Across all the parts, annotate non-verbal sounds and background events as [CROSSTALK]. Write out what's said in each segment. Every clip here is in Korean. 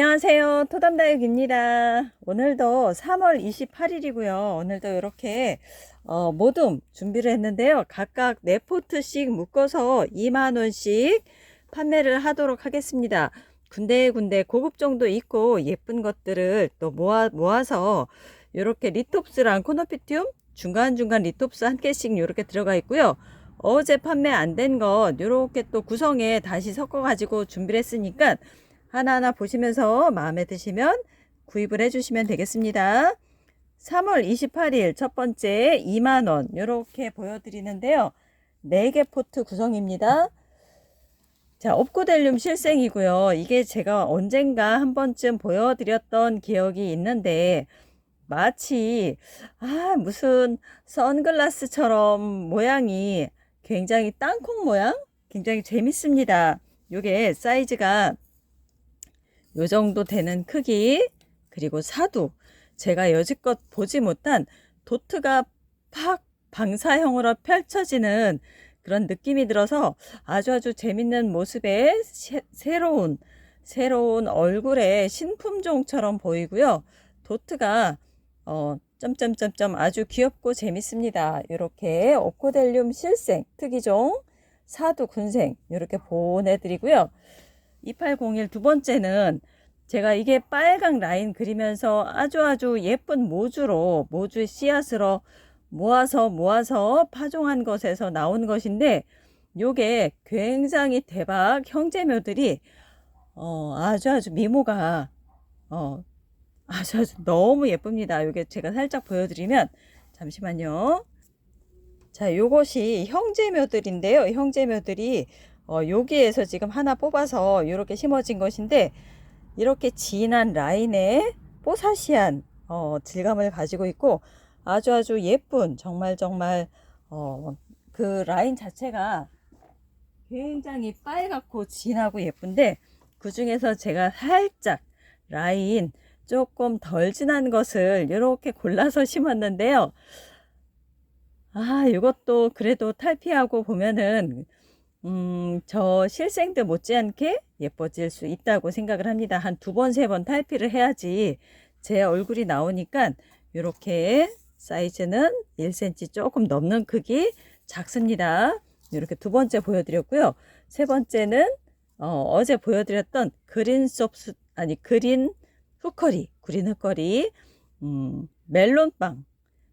안녕하세요. 토담다육입니다. 오늘도 3월 28일이고요. 오늘도 이렇게 어, 모둠 준비를 했는데요. 각각 4포트씩 묶어서 2만원씩 판매를 하도록 하겠습니다. 군데군데 고급종도 있고 예쁜 것들을 또 모아, 모아서 이렇게 리톱스랑 코노피튬 중간중간 리톱스 한 개씩 이렇게 들어가 있고요. 어제 판매 안 된 것 이렇게 또 구성에 다시 섞어 가지고 준비를 했으니까 하나하나 보시면서 마음에 드시면 구입을 해주시면 되겠습니다. 3월 28일 첫 번째 2만원 이렇게 보여드리는데요. 4개 포트 구성입니다. 자, 옵고델륨 실생이고요. 이게 제가 언젠가 한 번쯤 보여드렸던 기억이 있는데 마치 아 무슨 선글라스처럼 모양이 굉장히 땅콩 모양 굉장히 재밌습니다. 요게 사이즈가 요 정도 되는 크기 그리고 사두 제가 여지껏 보지 못한 도트가 팍 방사형으로 펼쳐지는 그런 느낌이 들어서 아주 아주 재밌는 모습의 새- 새로운 새로운 얼굴의 신품종처럼 보이고요. 도트가 어 점점점점 아주 귀엽고 재밌습니다. 이렇게 오코델륨 실생 특이종 사두 군생 이렇게 보내드리고요. 2801 두 번째는 제가 이게 빨강 라인 그리면서 아주 아주 예쁜 모주로 모주 씨앗으로 모아서 모아서 파종한 것에서 나온 것인데 요게 굉장히 대박 형제묘들이 어 아주 아주 미모가 어 아주 아주 너무 예쁩니다. 요게 제가 살짝 보여드리면 잠시만요. 자, 요것이 형제묘들인데요. 형제묘들이 어, 여기에서 지금 하나 뽑아서 이렇게 심어진 것인데 이렇게 진한 라인에 뽀사시한 어, 질감을 가지고 있고 아주 아주 예쁜 정말 정말 어, 그 라인 자체가 굉장히 빨갛고 진하고 예쁜데 그 중에서 제가 살짝 라인 조금 덜 진한 것을 이렇게 골라서 심었는데요. 아, 이것도 그래도 탈피하고 보면은 음, 저 실생들 못지않게 예뻐질 수 있다고 생각을 합니다. 한 두 번, 세 번 탈피를 해야지 제 얼굴이 나오니까 이렇게 사이즈는 1cm 조금 넘는 크기 작습니다. 이렇게 두 번째 보여드렸고요. 세 번째는 어, 제 보여드렸던 그린 섭스 아니 그린 후커리, 그린 후커리, 음, 멜론빵,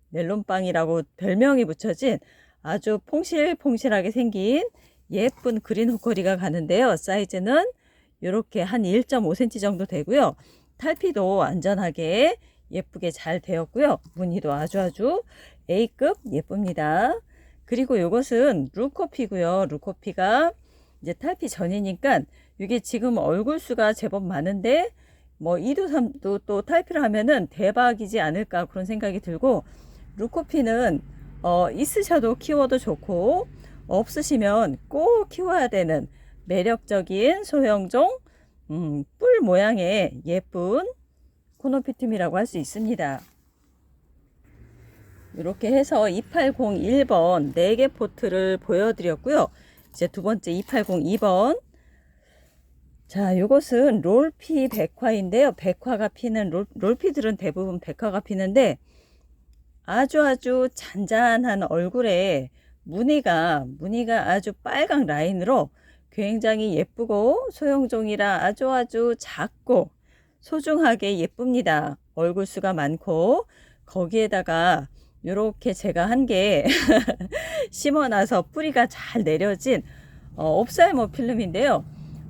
멜론빵이라고 별명이 붙여진 아주 퐁실퐁실하게 생긴 예쁜 그린 후커리가 가는데요. 사이즈는 이렇게 한 1.5cm 정도 되고요. 탈피도 안전하게 예쁘게 잘 되었고요. 무늬도 아주 아주 A급 예쁩니다. 그리고 이것은 루코피고요. 루코피가 이제 탈피 전이니까 이게 지금 얼굴 수가 제법 많은데 뭐 2도 3도 또 탈피를 하면은 대박이지 않을까 그런 생각이 들고 루코피는 어, 있으셔도 키워도 좋고 없으시면 꼭 키워야 되는 매력적인 소형종 음, 뿔 모양의 예쁜 코노피툼이라고 할 수 있습니다. 이렇게 해서 2801번 4개 포트를 보여드렸고요. 이제 두 번째 2802번 자, 요것은 롤피 백화인데요. 백화가 피는 롤, 롤피들은 대부분 백화가 피는데 아주 아주 잔잔한 얼굴에 무늬가 무늬가 아주 빨강 라인으로 굉장히 예쁘고 소형종이라 아주 아주 작고 소중하게 예쁩니다. 얼굴 수가 많고 거기에다가 이렇게 제가 한 개 [LAUGHS] 심어놔서 뿌리가 잘 내려진 어, 옵살모 필름인데요.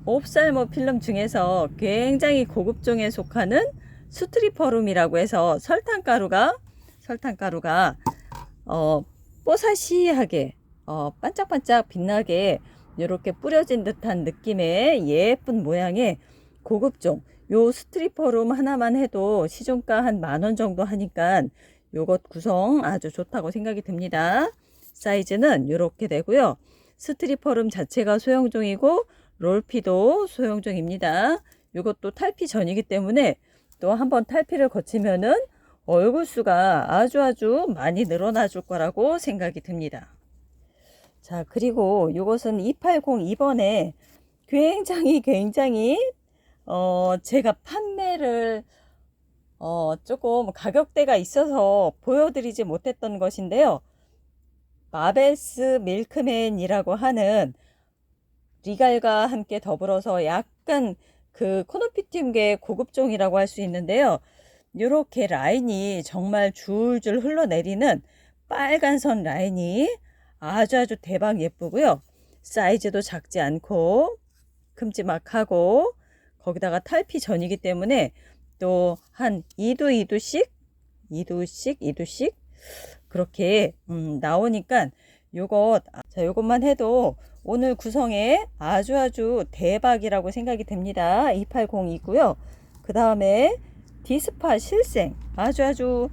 옵살모 필름 중에서 굉장히 고급종에 속하는 스트리퍼룸이라고 해서 설탕가루가 설탕가루가 어, 뽀사시하게 어, 반짝반짝 빛나게 이렇게 뿌려진 듯한 느낌의 예쁜 모양의 고급종 요 스트리퍼룸 하나만 해도 시중가 한 만 원 정도 하니까 요것 구성 아주 좋다고 생각이 듭니다. 사이즈는 이렇게 되고요. 스트리퍼룸 자체가 소형종이고 롤피도 소형종입니다. 이것도 탈피 전이기 때문에 또 한번 탈피를 거치면은 얼굴 수가 아주 아주 많이 늘어나 줄 거라고 생각이 듭니다. 자, 그리고 이것은 2802번에 굉장히 굉장히 어, 제가 판매를 어, 조금 가격대가 있어서 보여드리지 못했던 것인데요. 마벨스 밀크맨이라고 하는 리갈과 함께 더불어서 약간 그 코노피튬계 고급종이라고 할 수 있는데요. 이렇게 라인이 정말 줄줄 흘러내리는 빨간 선 라인이 아주 아주 대박 예쁘고요. 사이즈도 작지 않고 큼지막하고 거기다가 탈피 전이기 때문에 또 한 2두 2두씩 2두씩 2두씩 그렇게 음, 나오니까 요것 자 요것만 해도 오늘 구성에 아주 아주 대박이라고 생각이 됩니다. 2802고요. 그 다음에 디스파 실생 아주 아주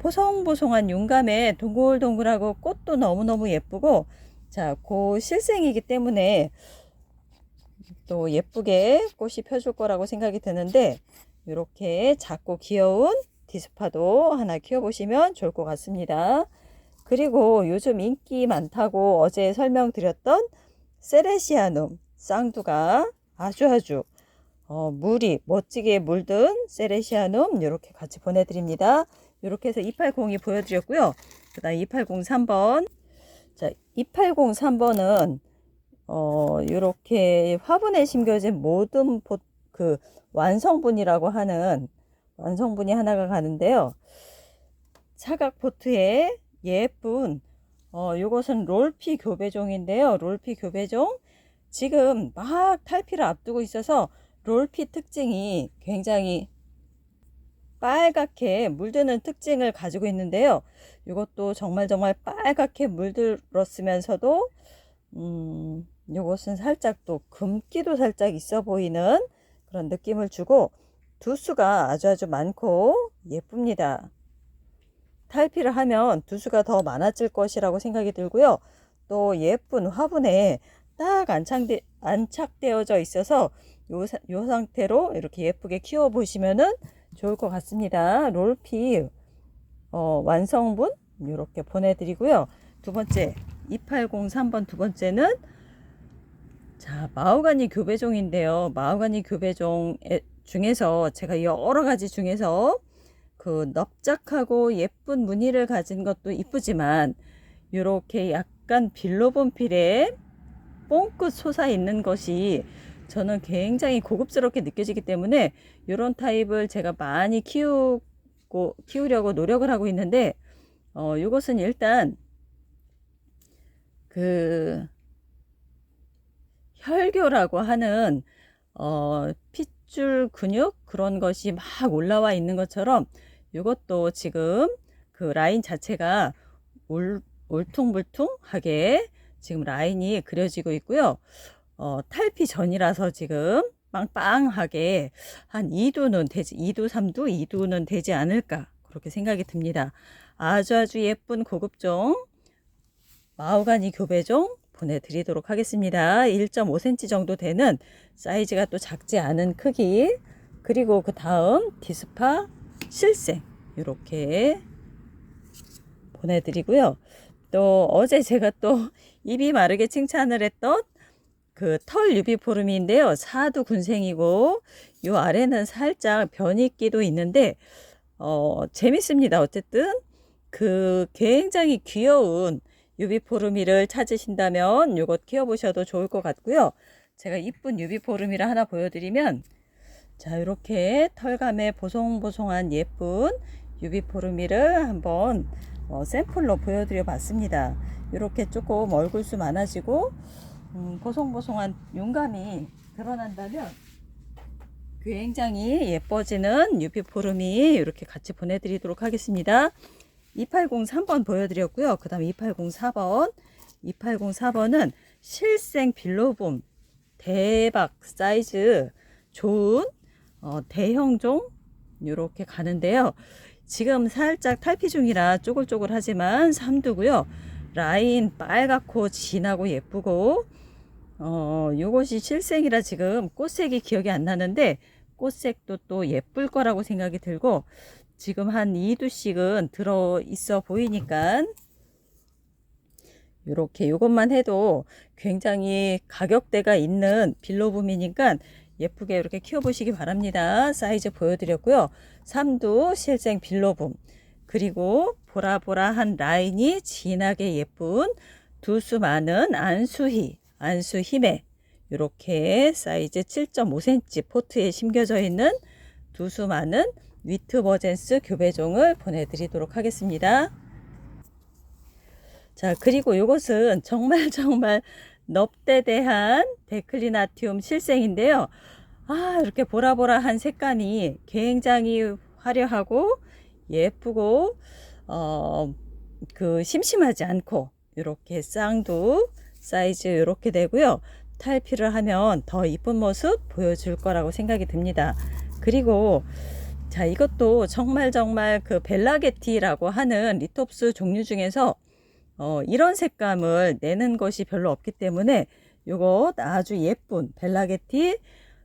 보송보송한 용감에 동글동글하고 꽃도 너무너무 예쁘고 자, 그 실생이기 때문에 또 예쁘게 꽃이 펴줄 거라고 생각이 드는데 이렇게 작고 귀여운 디스파도 하나 키워보시면 좋을 것 같습니다. 그리고 요즘 인기 많다고 어제 설명드렸던 세레시아눔 쌍두가 아주 아주 어, 물이 멋지게 물든 세레시아눔 이렇게 같이 보내드립니다. 이렇게 해서 2802 보여드렸고요. 그 다음 2803번 자 2803번은 어, 이렇게 화분에 심겨진 모든 보, 그 완성분이라고 하는 완성분이 하나가 가는데요. 사각 포트에 예쁜 어, 요것은 롤피 교배종인데요. 롤피 교배종 지금 막 탈피를 앞두고 있어서 롤피 특징이 굉장히 빨갛게 물드는 특징을 가지고 있는데요. 이것도 정말 정말 빨갛게 물들었으면서도 음, 요것은 살짝 또 금기도 살짝 있어 보이는 그런 느낌을 주고 두수가 아주 아주 많고 예쁩니다. 탈피를 하면 두수가 더 많아질 것이라고 생각이 들고요. 또 예쁜 화분에 딱 안착되, 안착되어져 있어서 요, 요 상태로 이렇게 예쁘게 키워 보시면은 좋을 것 같습니다. 롤피 어, 완성분 이렇게 보내드리고요. 두 번째 2803번 두 번째는 자 마호가니 교배종인데요. 마호가니 교배종 중에서 제가 여러 가지 중에서 그 넓적하고 예쁜 무늬를 가진 것도 이쁘지만 이렇게 약간 빌로본 필에 뽕끝 솟아 있는 것이 저는 굉장히 고급스럽게 느껴지기 때문에 이런 타입을 제가 많이 키우고 키우려고 노력을 하고 있는데 어 이것은 일단 그 혈교라고 하는 어 핏줄 근육 그런 것이 막 올라와 있는 것처럼 이것도 지금 그 라인 자체가 올, 울퉁불퉁하게 지금 라인이 그려지고 있고요. 어, 탈피 전이라서 지금 빵빵하게 한 2두는 되지, 2두, 3두, 2두는 되지 않을까. 그렇게 생각이 듭니다. 아주 아주 예쁜 고급종, 마호가니 교배종 보내드리도록 하겠습니다. 1.5cm 정도 되는 사이즈가 또 작지 않은 크기. 그리고 그 다음 디스파 실생. 이렇게 보내드리고요. 또 어제 제가 또 입이 마르게 칭찬을 했던 그 털 유비포름인데요. 사두 군생이고 요 아래는 살짝 변이기도 있는데 어 재밌습니다. 어쨌든 그 굉장히 귀여운 유비포르미를 찾으신다면 요것 키워보셔도 좋을 것 같고요. 제가 이쁜 유비포르미를 하나 보여드리면 자 이렇게 털감에 보송보송한 예쁜 유비포르미를 한번 어, 샘플로 보여드려 봤습니다. 이렇게 조금 얼굴수 많아지고 음, 보송보송한 용감이 드러난다면 굉장히 예뻐지는 유비포름이 이렇게 같이 보내드리도록 하겠습니다. 2803번 보여드렸고요. 그 다음 2804번 2804번은 실생 빌로봄 대박 사이즈 좋은 어, 대형종 이렇게 가는데요. 지금 살짝 탈피 중이라 쪼글쪼글하지만 삼두고요. 라인 빨갛고 진하고 예쁘고 어 요것이 실생이라 지금 꽃색이 기억이 안 나는데 꽃색도 또 예쁠 거라고 생각이 들고 지금 한 2두씩은 들어 있어 보이니까 이렇게 요것만 해도 굉장히 가격대가 있는 빌로붐이니까 예쁘게 이렇게 키워보시기 바랍니다. 사이즈 보여드렸고요. 삼두 실생 빌로붐 그리고 보라보라한 라인이 진하게 예쁜 두수 많은 안수희, 안수 힘에 이렇게 사이즈 7.5cm 포트에 심겨져 있는 두 수 많은 위트버젠스 교배종을 보내드리도록 하겠습니다. 자, 그리고 이것은 정말 [LAUGHS] 정말 넙대대한 데클리나티움 실생인데요. 아, 이렇게 보라보라한 색감이 굉장히 화려하고 예쁘고, 어, 그 심심하지 않고, 이렇게 쌍두 사이즈 이렇게 되고요. 탈피를 하면 더 이쁜 모습 보여줄 거라고 생각이 듭니다. 그리고 자, 이것도 정말 정말 그 벨라게티라고 하는 리톱스 종류 중에서 어, 이런 색감을 내는 것이 별로 없기 때문에 요거 아주 예쁜 벨라게티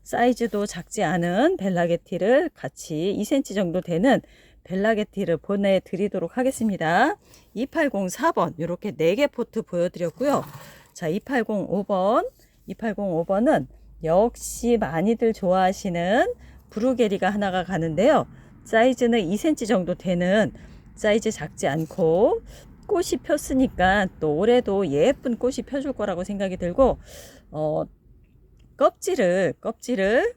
사이즈도 작지 않은 벨라게티를 같이 2cm 정도 되는 벨라게티를 보내드리도록 하겠습니다. 2804번 이렇게 4개 포트 보여드렸고요. 자 2805번 2805번은 역시 많이들 좋아하시는 브루게리가 하나가 가는데요. 사이즈는 2cm 정도 되는 사이즈 작지 않고 꽃이 폈으니까 또 올해도 예쁜 꽃이 펴줄 거라고 생각이 들고 어 껍질을 껍질을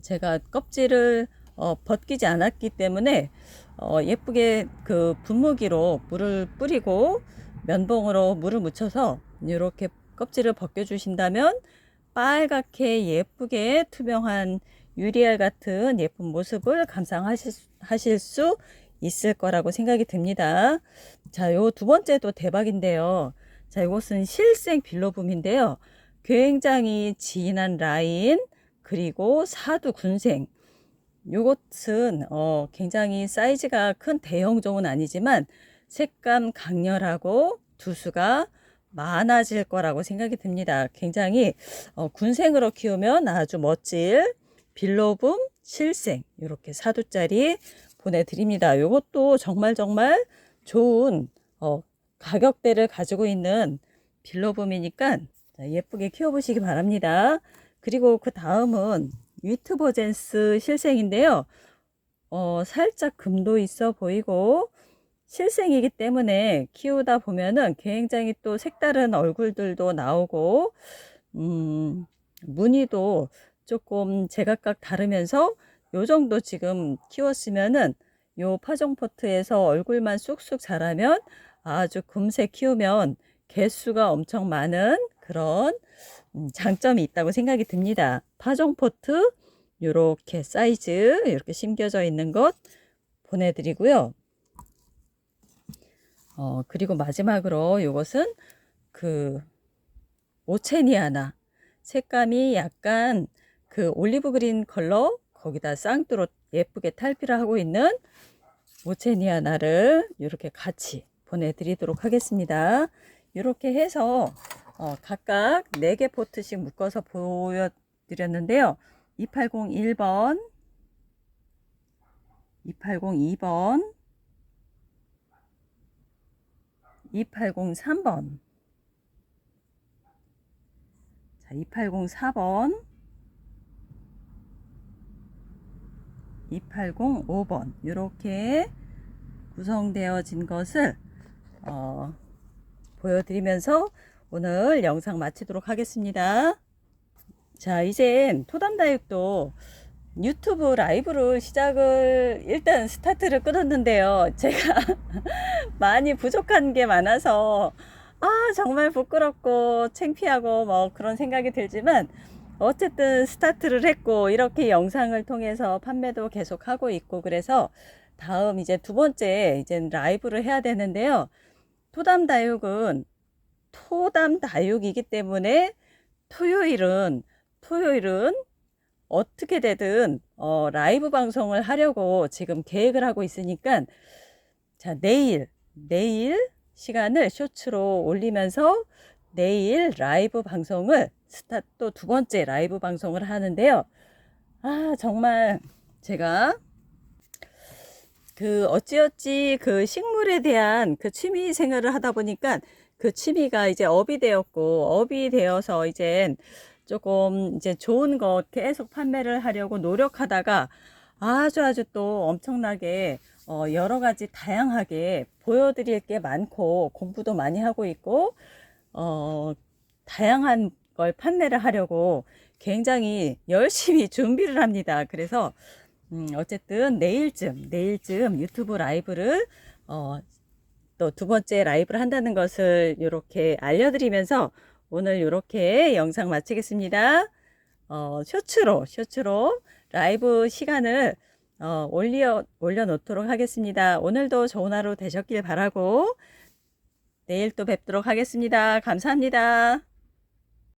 제가 껍질을 어, 벗기지 않았기 때문에 어, 예쁘게 그 분무기로 물을 뿌리고 면봉으로 물을 묻혀서 이렇게 껍질을 벗겨 주신다면 빨갛게 예쁘게 투명한 유리알 같은 예쁜 모습을 감상하실 수- 하실 수 있을 거라고 생각이 듭니다. 자, 요 두 번째도 대박인데요. 자, 이것은 실생 빌로붐인데요. 굉장히 진한 라인, 그리고 사두 군생. 요것은, 어, 굉장히 사이즈가 큰 대형종은 아니지만 색감 강렬하고 두수가 많아질 거라고 생각이 듭니다. 굉장히, 어, 군생으로 키우면 아주 멋질 빌로붐 실생. 이렇게 사두짜리 보내드립니다. 이것도 정말 정말 좋은 어, 가격대를 가지고 있는 빌로붐이니까 자, 예쁘게 키워보시기 바랍니다. 그리고 그 다음은 위트버젠스 실생인데요. 어, 살짝 금도 있어 보이고 실생이기 때문에 키우다 보면은 굉장히 또 색다른 얼굴들도 나오고 음, 무늬도 조금 제각각 다르면서 요 정도 지금 키웠으면은 요 파종 포트에서 얼굴만 쑥쑥 자라면 아주 금세 키우면 개수가 엄청 많은 그런 음, 장점이 있다고 생각이 듭니다. 파종 포트 요렇게 사이즈 이렇게 심겨져 있는 것 보내드리고요. 어, 그리고 마지막으로 요것은 그 오체니아나 색감이 약간 그 올리브 그린 컬러 거기다 쌍두로 예쁘게 탈피를 하고 있는 오체니아나를 이렇게 같이 보내드리도록 하겠습니다. 이렇게 해서 어, 각각 4개 포트씩 묶어서 보여드렸는데요. 2801번, 2802번, 2803번, 자, 2804번, 2805번. 이렇게 구성되어진 것을 어, 보여드리면서 오늘 영상 마치도록 하겠습니다. 자, 이젠 토담다육도 유튜브 라이브를 시작을 일단 스타트를 끊었는데요. 제가 [LAUGHS] 많이 부족한 게 많아서 아, 정말 부끄럽고 창피하고 뭐 그런 생각이 들지만 어쨌든 스타트를 했고 이렇게 영상을 통해서 판매도 계속 하고 있고 그래서 다음 이제 두 번째 이제 라이브를 해야 되는데요. 토담 다육은 토담 다육이기 때문에 토요일은 토요일은 어떻게 되든 어, 라이브 방송을 하려고 지금 계획을 하고 있으니까 자 내일 내일 시간을 쇼츠로 올리면서 내일 라이브 방송을 스타트 또두 번째 라이브 방송을 하는데요. 아 정말 제가 그 어찌어찌 그 식물에 대한 그 취미 생활을 하다 보니까 그 취미가 이제 업이 되었고 업이 되어서 이제 조금 이제 좋은 것 계속 판매를 하려고 노력하다가 아주 아주 또 엄청나게 어, 여러 가지 다양하게 보여드릴 게 많고 공부도 많이 하고 있고 어, 다양한 걸 판매를 하려고 굉장히 열심히 [LAUGHS] 준비를 합니다. 그래서 음, 어쨌든 내일쯤 내일쯤 유튜브 라이브를 어, 또 두 번째 라이브를 한다는 것을 이렇게 알려드리면서 오늘 이렇게 영상 마치겠습니다. 어, 쇼츠로 쇼츠로 라이브 시간을 어, 올려 올려놓도록 하겠습니다. 오늘도 좋은 하루 되셨길 바라고 내일 또 뵙도록 하겠습니다. 감사합니다.